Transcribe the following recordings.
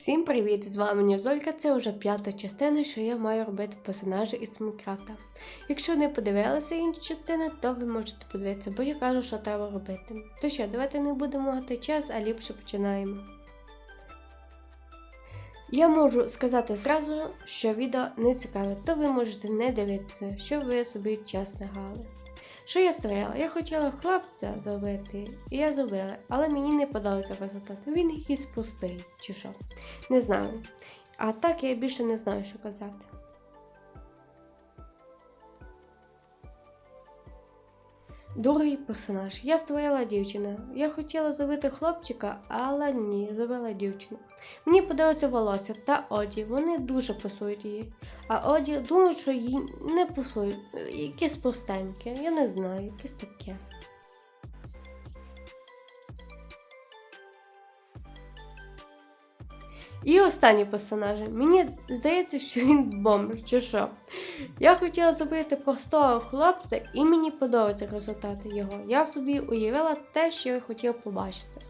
Всім привіт! З вами Нюзолька. Це вже п'ята частина, що я маю робити персонажі із Майнкрафта. Якщо не подивилися інші частини, то ви можете подивитися, бо я кажу, що треба робити. То що, давайте не будемо гати час, а ліпше починаємо. Я можу сказати зразу, що відео не цікаве, то ви можете не дивитися, що ви собі час не гали. Що я створила? Я хотіла хлопця зробити, і я зробила, але мені не подобається результат. Він якийсь пустий, чи що. Не знаю. А так я більше не знаю, що казати. Другий персонаж. Я створила дівчину. Я хотіла зробити хлопчика, але ні, зробила дівчину. Мені подобається волосся та Оді. Вони дуже пасують її. А Оді думаю, що їй не пасують. Якісь повстаньки. я не знаю, якесь таке. І останній персонаж. Мені здається, що він бомж, чи що. Я хотіла зробити простого хлопця, і мені подобаються результати його. Я собі уявила те, що я хотіла побачити.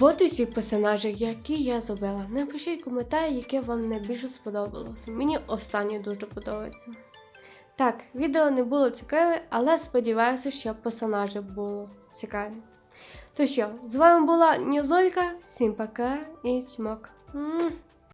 От і всі персонажі, які я зробила. Напишіть коментарі, яке вам найбільше сподобалося. Мені останнє дуже подобається. Так, відео не було цікаве, але сподіваюся, що персонажі було цікаві. То що, з вами була Нюзолька, всім пока і чмок.